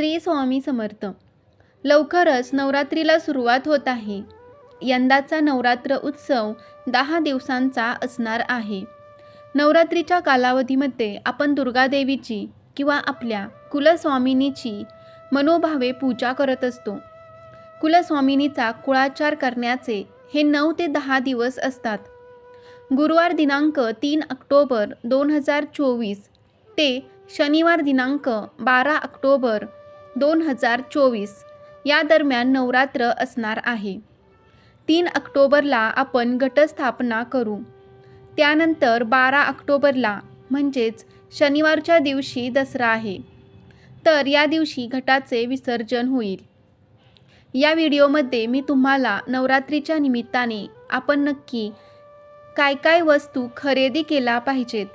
श्री स्वामी समर्थ. लवकरच नवरात्रीला सुरुवात होत आहे. यंदाचा नवरात्र उत्सव दहा दिवसांचा असणार आहे. नवरात्रीच्या कालावधीमध्ये आपण दुर्गादेवीची किंवा आपल्या कुलस्वामिनीची मनोभावे पूजा करत असतो. कुलस्वामिनीचा कुळाचार करण्याचे हे नऊ ते दहा दिवस असतात. गुरुवार दिनांक तीन ऑक्टोबर दोन हजार चोवीस ते शनिवार दिनांक बारा ऑक्टोबर दोन हजार चोवीस. या दरम्यान नवरात्र असणार आहे. तीन ऑक्टोबरला आपण घटस्थापना करू. त्यानंतर बारा ऑक्टोबरला म्हणजेच शनिवारच्या दिवशी दसरा आहे. तर या दिवशी घटाचे विसर्जन होईल. या व्हिडिओमध्ये मी तुम्हाला नवरात्रीच्या निमित्ताने आपण नक्की काय काय वस्तू खरेदी केला पाहिजेत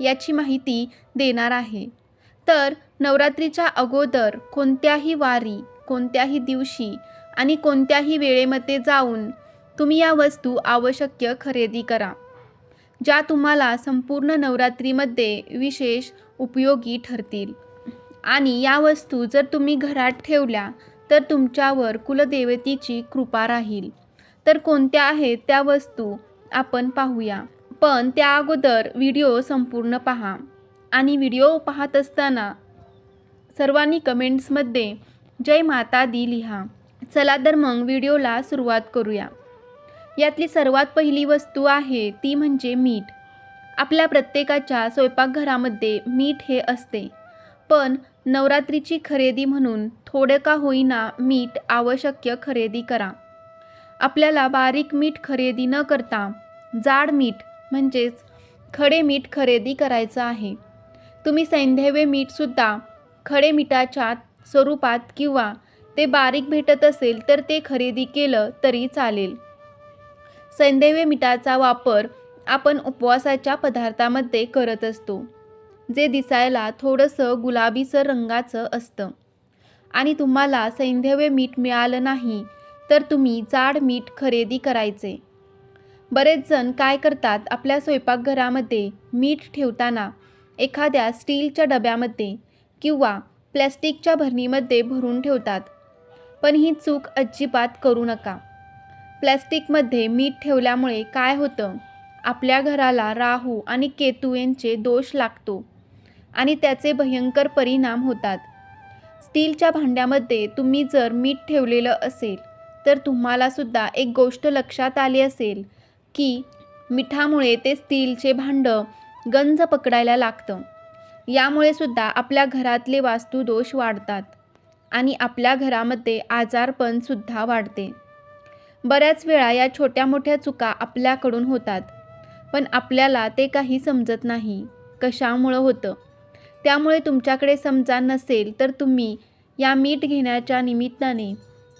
याची माहिती देणार आहे. तर नवरात्रीच्या अगोदर कोणत्याही वारी कोणत्याही दिवशी आणि कोणत्याही वेळेमध्ये जाऊन तुम्ही या वस्तू आवश्यक खरेदी करा ज्या तुम्हाला संपूर्ण नवरात्रीमध्ये विशेष उपयोगी ठरतील. आणि या वस्तू जर तुम्ही घरात ठेवल्या तर तुमच्यावर कुलदेवतेची कृपा राहील. तर कोणत्या आहेत त्या वस्तू आपण पाहूया. पण त्या अगोदर व्हिडिओ संपूर्ण पहा. आणि व्हिडिओ पाहत असताना सर्वांनी कमेंट्समध्ये जय माता दी लिहा. चला तर मग व्हिडिओला सुरुवात करूया. यातली सर्वात पहिली वस्तू आहे ती म्हणजे मीठ. आपल्या प्रत्येकाच्या स्वयंपाकघरामध्ये मीठ हे असते. पण नवरात्रीची खरेदी म्हणून थोडं का होईना मीठ आवश्यक खरेदी करा. आपल्याला बारीक मीठ खरेदी न करता जाड मीठ म्हणजेच खडे मीठ खरेदी करायचं आहे. तुम्ही सैंधवे मीठसुद्धा खडे मिठाच्या स्वरूपात किंवा ते बारीक भेटत असेल तर ते खरेदी केलं तरी चालेल. सैंदव्य मिठाचा वापर आपण उपवासाच्या पदार्थामध्ये करत असतो जे दिसायला थोडंसं गुलाबीसर रंगाचं असतं. आणि तुम्हाला सैंधव्य मीठ मिळालं नाही तर तुम्ही जाड मीठ खरेदी करायचे. बरेच जण काय करतात आपल्या स्वयंपाकघरामध्ये मीठ ठेवताना एखाद्या स्टीलच्या डब्यामध्ये किंवा प्लॅस्टिकच्या भरणीमध्ये भरून ठेवतात. पण ही चूक अजिबात करू नका. प्लॅस्टिकमध्ये मीठ ठेवल्यामुळे काय होतं? आपल्या घराला राहू आणि केतू यांचे दोष लागतो आणि त्याचे भयंकर परिणाम होतात. स्टीलच्या भांड्यामध्ये तुम्ही जर मीठ ठेवलेलं असेल तर तुम्हालासुद्धा एक गोष्ट लक्षात आली असेल की मिठामुळे ते स्टीलचे भांडं गंज पकडायला लागतं. यामुळे सुद्धा आपल्या घरातले वास्तुदोष वाढतात आणि आपल्या घरामध्ये आजारपणसुद्धा वाढते. बऱ्याच वेळा या छोट्या मोठ्या चुका आपल्याकडून होतात पण आपल्याला ते काही समजत नाही कशामुळं होतं? त्यामुळे तुमच्याकडे समजा नसेल तर तुम्ही या मीठ घेण्याच्या निमित्ताने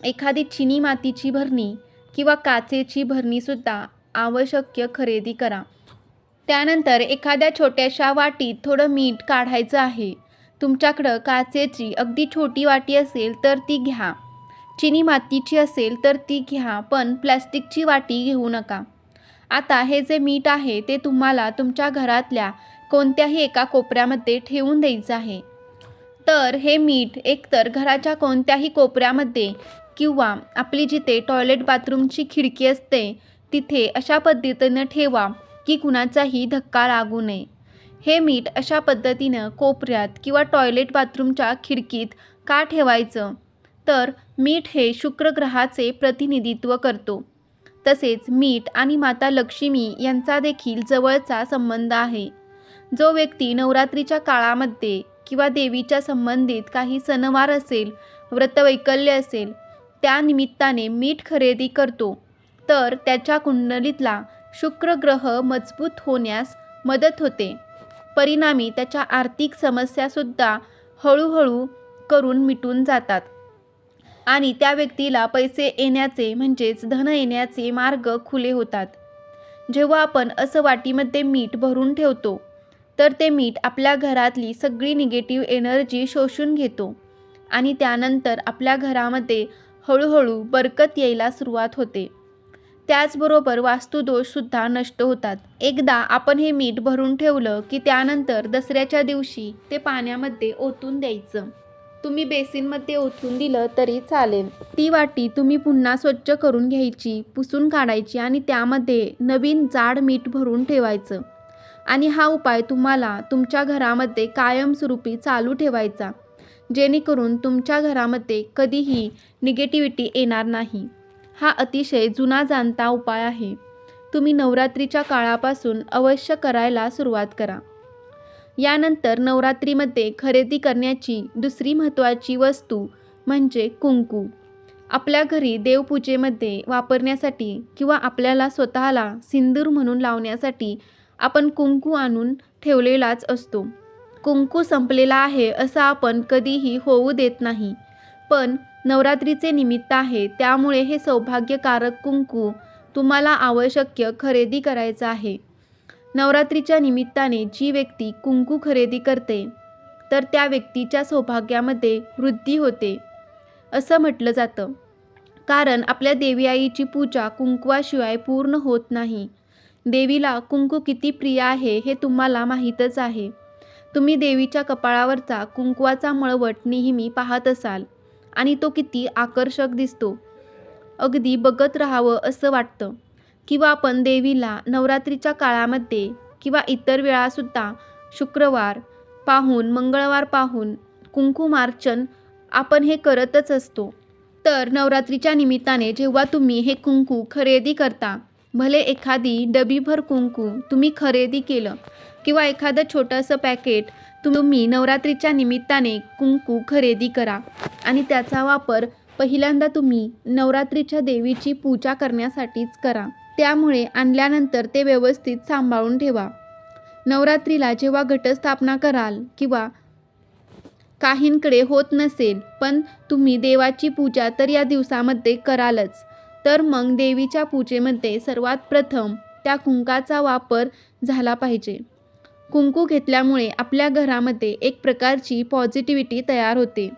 एखादी चिनी मातीची भरणी किंवा काचेची भरणीसुद्धा आवश्यक खरेदी करा. त्यानंतर एखाद्या छोट्याशा वाटीत थोडं मीठ काढायचं आहे. तुमच्याकडं काचेची अगदी छोटी वाटी असेल तर ती घ्या. चिनी मातीची असेल तर ती घ्या पण प्लॅस्टिकची वाटी घेऊ नका. आता हे जे मीठ आहे ते तुम्हाला तुमच्या घरातल्या कोणत्याही एका कोपऱ्यामध्ये ठेवून द्यायचं आहे. तर हे मीठ एकतर घराच्या कोणत्याही कोपऱ्यामध्ये किंवा आपली जिथे टॉयलेट बाथरूमची खिडकी असते तिथे अशा पद्धतीनं ठेवा. की कुणाचाही धक्का लागू नये. हे मीठ अशा पद्धतीनं कोपऱ्यात किंवा टॉयलेट बाथरूमच्या खिडकीत का ठेवायचं? तर मीठ हे शुक्रग्रहाचे प्रतिनिधित्व करतो. तसेच मीठ आणि माता लक्ष्मी यांचा देखील जवळचा संबंध आहे. जो व्यक्ती नवरात्रीच्या काळामध्ये किंवा देवीच्या संबंधित काही सणवार असेल व्रतवैकल्य असेल त्या निमित्ताने मीठ खरेदी करतो. तर त्याच्या कुंडलीतला शुक्र ग्रह मजबूत होण्यास मदत होते. परिणामी त्याच्या आर्थिक समस्यासुद्धा हळूहळू करून मिटून जातात. आणि त्या व्यक्तीला पैसे येण्याचे म्हणजेच धन येण्याचे मार्ग खुले होतात. जेव्हा आपण असं वाटीमध्ये मीठ भरून ठेवतो तर ते मीठ आपल्या घरातली सगळी निगेटिव्ह एनर्जी शोषून घेतो. आणि त्यानंतर आपल्या घरामध्ये हळूहळू बरकत यायला सुरुवात होते. त्याचबरोबर वास्तुदोषसुद्धा नष्ट होतात. एकदा आपण हे मीठ भरून ठेवलं की त्यानंतर दसऱ्याच्या दिवशी ते पाण्यामध्ये ओतून द्यायचं. तुम्ही बेसिनमध्ये ओतून दिलं तरी चालेल. ती वाटी तुम्ही पुन्हा स्वच्छ करून घ्यायची पुसून काढायची आणि त्यामध्ये नवीन जाड मीठ भरून ठेवायचं. आणि हा उपाय तुम्हाला तुमच्या घरामध्ये कायमस्वरूपी चालू ठेवायचा जेणेकरून तुमच्या घरामध्ये कधीही निगेटिव्हिटी येणार नाही. हा अतिशय जुना जाणता उपाय आहे. तुम्ही नवरात्रीच्या काळापासून अवश्य करायला सुरुवात करा. यानंतर नवरात्रीमध्ये खरेदी करण्याची दुसरी महत्त्वाची वस्तू म्हणजे कुंकू. आपल्या घरी देवपूजेमध्ये वापरण्यासाठी किंवा आपल्याला स्वतःला सिंदूर म्हणून लावण्यासाठी आपण कुंकू आणून ठेवलेलाच असतो. कुंकू संपलेला आहे असं आपण कधीही होऊ देत नाही. पण नवरात्रीचे निमित्त आहे. त्यामुळे हे सौभाग्यकारक कुंकू तुम्हाला आवश्यक खरेदी करायचं आहे. नवरात्रीच्या निमित्ताने जी व्यक्ती कुंकू खरेदी करते तर त्या व्यक्तीच्या सौभाग्यामध्ये वृद्धी होते असं म्हटलं जातं. कारण आपल्या देवी आईची पूजा कुंकवाशिवाय पूर्ण होत नाही. देवीला कुंकू किती प्रिय आहे हे तुम्हाला माहीतच आहे. तुम्ही देवीच्या कपाळावरचा कुंकवाचा मळवट नेहमी पाहत असाल. आणि तो किती आकर्षक दिसतो. अगदी बघत राहावं असं वाटतं. किंवा आपण देवीला नवरात्रीच्या काळामध्ये किंवा इतर वेळासुद्धा शुक्रवार पाहून मंगळवार पाहून कुंकुमार्चन आपण हे करतच असतो. तर नवरात्रीच्या निमित्ताने जेव्हा तुम्ही हे कुंकू खरेदी करता भले एखादी डबीभर कुंकू तुम्ही खरेदी केलं किंवा एखादं छोटंसं पॅकेट तुम्ही नवरात्रीच्या निमित्ताने कुंकू खरेदी करा आणि त्याचा वापर पहिल्यांदा तुम्ही नवरात्रीच्या देवीची पूजा करण्यासाठीच करा. त्यामुळे आणल्यानंतर ते व्यवस्थित सांभाळून ठेवा. नवरात्रीला जेव्हा घटस्थापना कराल किंवा काहींकडे होत नसेल पण तुम्ही देवाची पूजा तर या दिवसामध्ये करालच. तर मग देवीच्या पूजेमध्ये सर्वात प्रथम त्या कुंकाचा वापर झाला पाहिजे. कुंकू घेतल्यामुळे आपल्या घरामध्ये एक प्रकारची पॉझिटिव्हिटी तयार होते.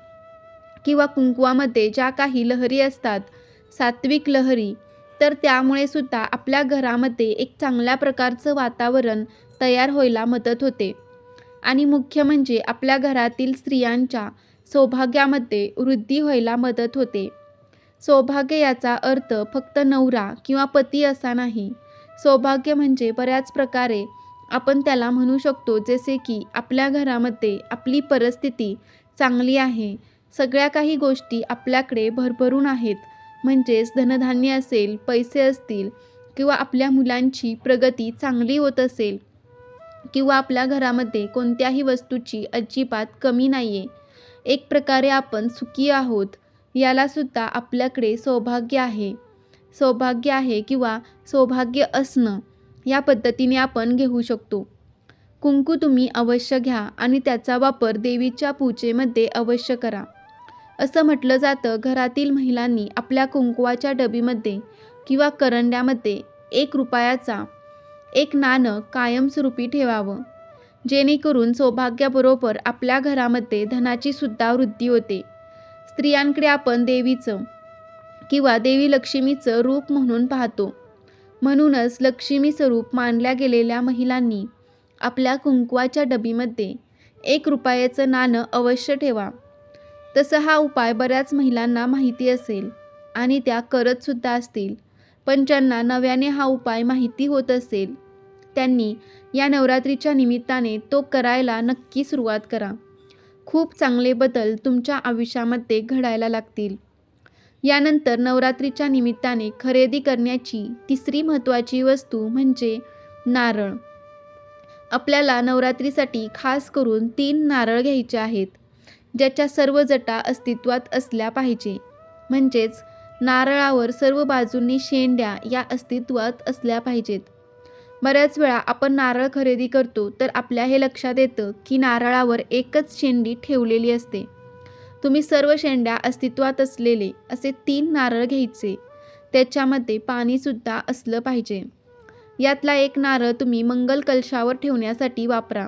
किंवा कुंकुवामध्ये ज्या काही लहरी असतात सात्विक लहरी तर त्यामुळे सुद्धा आपल्या घरामध्ये एक चांगल्या प्रकारचं वातावरण तयार व्हायला मदत होते. आणि मुख्य म्हणजे आपल्या घरातील स्त्रियांच्या सौभाग्यामध्ये वृद्धी व्हायला मदत होते. सौभाग्य याचा अर्थ फक्त नवरा किंवा पती असा नाही. सौभाग्य म्हणजे बऱ्याच प्रकारे आपण त्याला म्हणू शकतो जसे की आपल्या घरामध्ये आपली परिस्थिती चांगली आहे. सगळ्या काही गोष्टी आपल्याकडे भरभरून आहेत. म्हणजेच धनधान्य असेल पैसे असतील किंवा आपल्या मुलांची प्रगती चांगली होत असेल किंवा आपल्या घरामध्ये कोणत्याही वस्तूची अजिबात कमी नाही आहे एक प्रकारे आपण सुखी आहोत यालासुद्धा आपल्याकडे सौभाग्य आहे. सौभाग्य आहे किंवा सौभाग्य असणं या पद्धतीने आपण घेऊ शकतो. कुंकू तुम्ही अवश्य घ्या आणि त्याचा वापर देवीच्या पूजेमध्ये अवश्य करा. असं म्हटलं जातं घरातील महिलांनी आपल्या कुंकवाच्या डबीमध्ये किंवा करंड्यामध्ये एक रुपयाचा एक नाणं कायमस्वरूपी ठेवावं. जेणेकरून सौभाग्याबरोबर आपल्या घरामध्ये धनाची सुद्धा वृद्धी होते. स्त्रियांकडे आपण देवीचं किंवा देवी लक्ष्मीचं रूप म्हणून पाहतो. म्हणूनच लक्ष्मी स्वरूप मानल्या गेलेल्या महिलांनी आपल्या कुंकवाच्या डबीमध्ये एक रुपयाचं नाणं अवश्य ठेवा. तसं हा उपाय बऱ्याच महिलांना माहिती असेल आणि त्या करतसुद्धा असतील. पण ज्यांना नव्याने हा उपाय माहिती होत असेल त्यांनी या नवरात्रीच्या निमित्ताने तो करायला नक्की सुरुवात करा. खूप चांगले बदल तुमच्या आयुष्यामध्ये घडायला लागतील. यानंतर नवरात्रीच्या निमित्ताने खरेदी करण्याची तिसरी महत्त्वाची वस्तू म्हणजे नारळ. आपल्याला नवरात्रीसाठी खास करून तीन नारळ घ्यायचे आहेत ज्याच्या सर्व जटा अस्तित्वात असल्या पाहिजे. म्हणजेच नारळावर सर्व बाजूंनी शेंड्या या अस्तित्वात असल्या पाहिजेत. बऱ्याच वेळा आपण नारळ खरेदी करतो तर आपल्या हे लक्षात येतं की नारळावर एकच शेंडी ठेवलेली असते. तुम्ही सर्व शेंड्या अस्तित्वात असलेले असे तीन नारळ घ्यायचे. त्याच्यामध्ये पाणीसुद्धा असलं पाहिजे. यातला एक नारळ तुम्ही मंगल कलशावर ठेवण्यासाठी वापरा.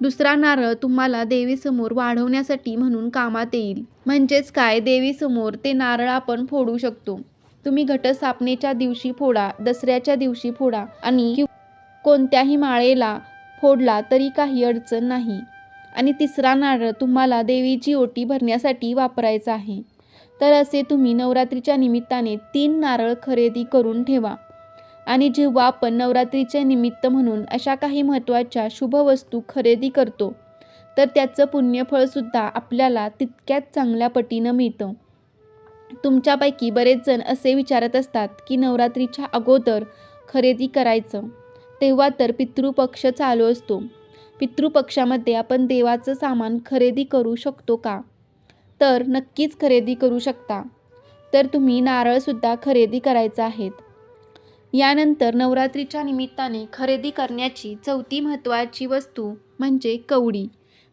दुसरा नारळ तुम्हाला देवीसमोर वाढवण्यासाठी म्हणून कामात येईल. म्हणजेच काय? देवीसमोर ते नारळ आपण फोडू शकतो. तुम्ही घटस्थापनेच्या दिवशी फोडा दसऱ्याच्या दिवशी फोडा आणि कोणत्याही माळेला फोडला तरी काही अडचण नाही. आणि तिसरा नारळ तुम्हाला देवीची ओटी भरण्यासाठी वापरायचा आहे. तर असे तुम्ही नवरात्रीच्या निमित्ताने तीन नारळ खरेदी करून ठेवा. आणि जेव्हा आपण नवरात्रीचे निमित्त म्हणून अशा काही महत्त्वाच्या शुभ वस्तू खरेदी करतो तर त्याचं पुण्यफळसुद्धा आपल्याला तितक्याच चांगल्या पटीनं मिळतं. तुमच्यापैकी बरेच जण असे विचारत असतात की नवरात्रीच्या अगोदर खरेदी करायचं तेव्हा तर पितृपक्ष चालू असतो. पितृपक्षामध्ये आपण देवाचं सामान खरेदी करू शकतो का? तर नक्कीच खरेदी करू शकता. तर तुम्ही नारळसुद्धा खरेदी करायचं आहेत यानंतर नवरात्रीच्या निमित्ताने खरेदी करण्याची चौथी महत्त्वाची वस्तू म्हणजे कवडी.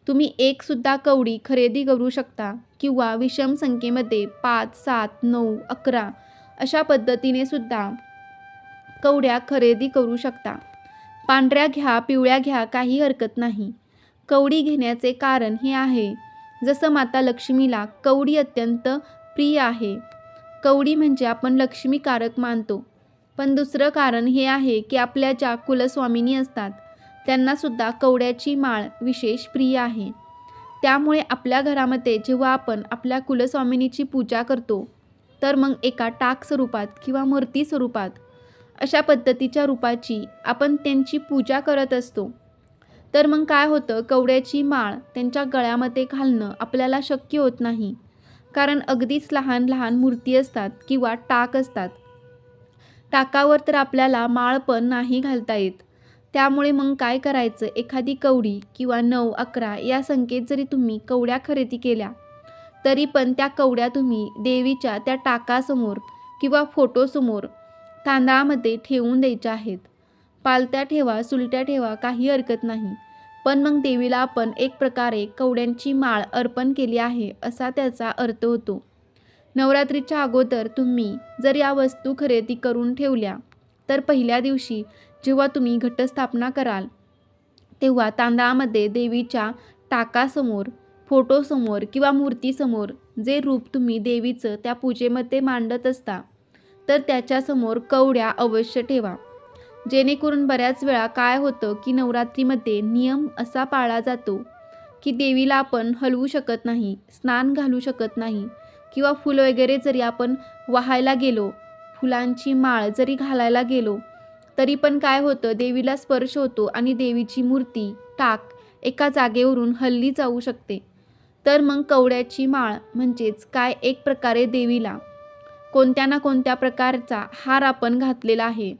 तुम्ही एकसुद्धा कवडी खरेदी करू शकता किंवा विषम संख्येमध्ये पाच सात नऊ अकरा अशा पद्धतीने सुद्धा कवड्या खरेदी करू शकता. पांढऱ्या घ्या पिवळ्या घ्या काही हरकत नाही. कवडी घेण्याचे कारण हे आहे. जसं माता लक्ष्मीला कवडी अत्यंत प्रिय आहे. कवडी म्हणजे आपण लक्ष्मीकारक मानतो. पण दुसरं कारण हे आहे की आपल्या ज्या कुलस्वामिनी असतात. त्यांनासुद्धा कवड्याची माळ विशेष प्रिय आहे. त्यामुळे आपल्या घरामध्ये जेव्हा आपण आपल्या कुलस्वामिनीची पूजा करतो तर मग एका टाक स्वरूपात किंवा मूर्ती स्वरूपात अशा पद्धतीच्या रूपाची आपण त्यांची पूजा करत असतो. तर मग काय होतं कवड्याची माळ त्यांच्या गळ्यामध्ये घालणं आपल्याला शक्य होत नाही. कारण अगदीच लहान लहान मूर्ती असतात किंवा टाक असतात. टाकावर तर आपल्याला माळ पण नाही घालता येत. त्यामुळे मग काय करायचं? एखादी कवडी किंवा नऊ अकरा या संख्येत जरी तुम्ही कवड्या खरेदी केल्या तरी पण त्या कवड्या तुम्ही देवीच्या त्या टाकासमोर किंवा फोटोसमोर तांदळामध्ये ठेवून द्यायच्या आहेत. पालत्या ठेवा सुलट्या ठेवा काही हरकत नाही. पण मग देवीला आपण एक प्रकारे कवड्यांची माळ अर्पण केली आहे असा त्याचा अर्थ होतो. नवरात्रीच्या अगोदर तुम्ही जर या वस्तू खरेदी करून ठेवल्या तर पहिल्या दिवशी जेव्हा तुम्ही घटस्थापना कराल तेव्हा तांदळामध्ये देवीच्या टाकासमोर फोटोसमोर किंवा मूर्तीसमोर जे रूप तुम्ही देवीचं त्या पूजेमध्ये मांडत असता तर त्याच्यासमोर कवड्या अवश्य ठेवा. जेणेकरून बऱ्याच वेळा काय होतं की नवरात्रीमध्ये नियम असा पाळला जातो की देवीला आपण हलवू शकत नाही स्नान घालू शकत नाही किंवा फुलं वगैरे जरी आपण वाहायला गेलो फुलांची माळ जरी घालायला गेलो तरी पण काय होतं देवीला स्पर्श होतो आणि देवीची मूर्ती टाक एका जागेवरून हल्ली जाऊ शकते. तर मग कवड्याची माळ म्हणजेच काय एक प्रकारे देवीला. कोणत्या ना कोणत्या प्रकारचा हार आपण घातलेला आहे.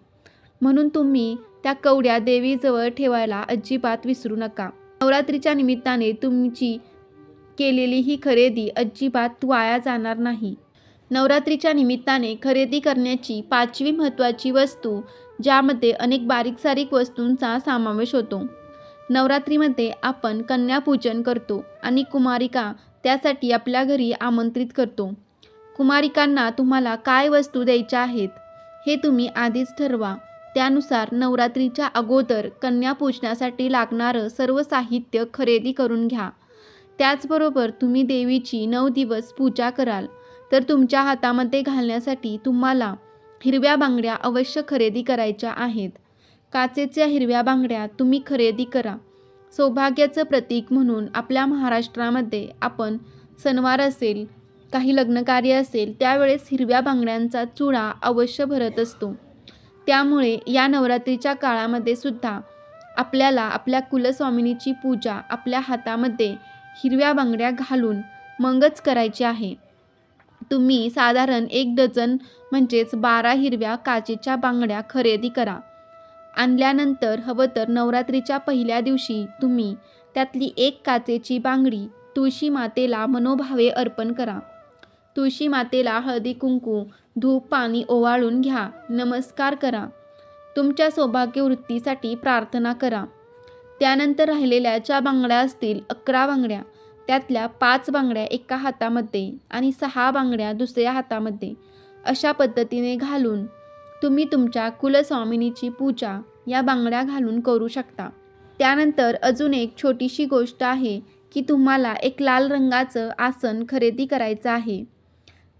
म्हणून तुम्ही त्या कवड्या देवीजवळ ठेवायला अजिबात विसरू नका. नवरात्रीच्या निमित्ताने तुमची केलेली ही खरेदी अजिबात वाया जाणार नाही. नवरात्रीच्या निमित्ताने खरेदी करण्याची पाचवी महत्त्वाची वस्तू ज्यामध्ये अनेक बारीक सारीक वस्तूंचा समावेश होतो. नवरात्रीमध्ये आपण कन्यापूजन करतो आणि कुमारिका त्यासाठी आपल्या घरी आमंत्रित करतो. कुमारिकांना तुम्हाला काय वस्तू द्यायच्या आहेत हे तुम्ही आधीच ठरवा. त्यानुसार नवरात्रीच्या अगोदर कन्यापूजनासाठी लागणारं सर्व साहित्य खरेदी करून घ्या. त्याचबरोबर तुम्ही देवीची नऊ दिवस पूजा कराल. तर तुमच्या हातामध्ये घालण्यासाठी तुम्हाला हिरव्या बांगड्या अवश्य खरेदी करायच्या आहेत. काचेच्या हिरव्या बांगड्या तुम्ही खरेदी करा. सौभाग्याचं प्रतीक म्हणून आपल्या महाराष्ट्रामध्ये आपण सणवार असेल काही लग्नकार्य असेल त्यावेळेस हिरव्या बांगड्यांचा चुडा अवश्य भरत असतो. त्यामुळे या नवरात्रीच्या काळामध्ये सुद्धा आपल्याला आपल्या कुलस्वामिनीची पूजा आपल्या हातामध्ये हिरव्या बांगड्या घालून मगच करायची आहे. तुम्ही साधारण एक डझन म्हणजेच बारा हिरव्या काचेच्या बांगड्या खरेदी करा. आणल्यानंतर हवं तर नवरात्रीच्या पहिल्या दिवशी तुम्ही त्यातली एक काचेची बांगडी तुळशी मातेला मनोभावे अर्पण करा. तुळशी मातेला हळदी कुंकू धूप पाणी ओवाळून घ्या. नमस्कार करा. तुमच्या सौभाग्यवृत्तीसाठी प्रार्थना करा. त्यानंतर राहिलेल्या ज्या बांगड्या असतील अकरा बांगड्या त्यातल्या पाच बांगड्या एका हातामध्ये आणि सहा बांगड्या दुसऱ्या हातामध्ये. अशा पद्धतीने घालून तुम्ही तुमच्या कुलस्वामिनीची पूजा या बांगड्या घालून करू शकता. त्यानंतर अजून एक छोटीशी गोष्ट आहे की तुम्हाला एक लाल रंगाचं आसन खरेदी करायचं आहे.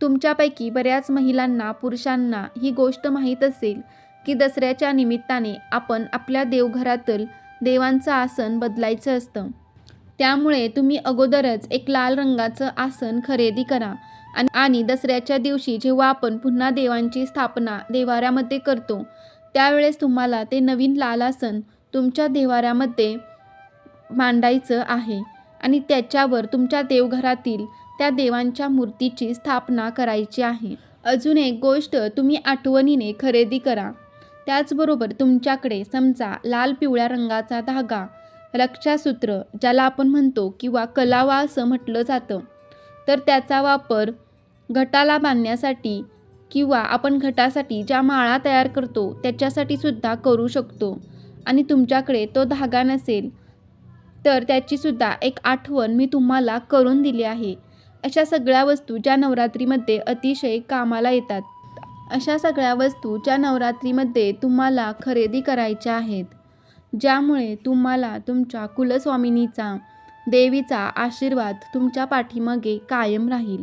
तुमच्यापैकी बऱ्याच महिलांना पुरुषांना ही गोष्ट माहीत असेल की दसऱ्याच्या निमित्ताने आपण आपल्या देवघरातील देवांचं आसन बदलायचं असतं. त्यामुळे तुम्ही अगोदरच एक लाल रंगाचं आसन खरेदी करा. आणि दसऱ्याच्या दिवशी जेव्हा आपण पुन्हा देवांची स्थापना देवाऱ्यामध्ये करतो त्यावेळेस तुम्हाला ते नवीन लाल आसन तुमच्या देवाऱ्यामध्ये मांडायचं आहे आणि त्याच्यावर तुमच्या देवघरातील त्या देवांच्या मूर्तीची स्थापना करायची आहे. अजून एक गोष्ट तुम्ही आठवणीने खरेदी करा. त्याचबरोबर तुमच्याकडे समजा लाल पिवळ्या रंगाचा धागा रक्षासूत्र ज्याला आपण म्हणतो किंवा कलावा असं म्हटलं जातं तर त्याचा वापर घटाला बांधण्यासाठी किंवा आपण घटासाठी ज्या माळा तयार करतो त्याच्यासाठी सुद्धा करू शकतो. आणि तुमच्याकडे तो धागा नसेल तर त्याचीसुद्धा एक आठवण मी तुम्हाला करून दिली आहे. अशा सगळ्या वस्तू ज्या नवरात्रीमध्ये अतिशय कामाला येतात. अशा सगळ्या वस्तू ज्या नवरात्रीमध्ये तुम्हाला खरेदी करायच्या आहेत ज्यामुळे तुम्हाला तुमच्या कुलस्वामिनीचा देवीचा आशीर्वाद तुमच्या पाठीमागे कायम राहील.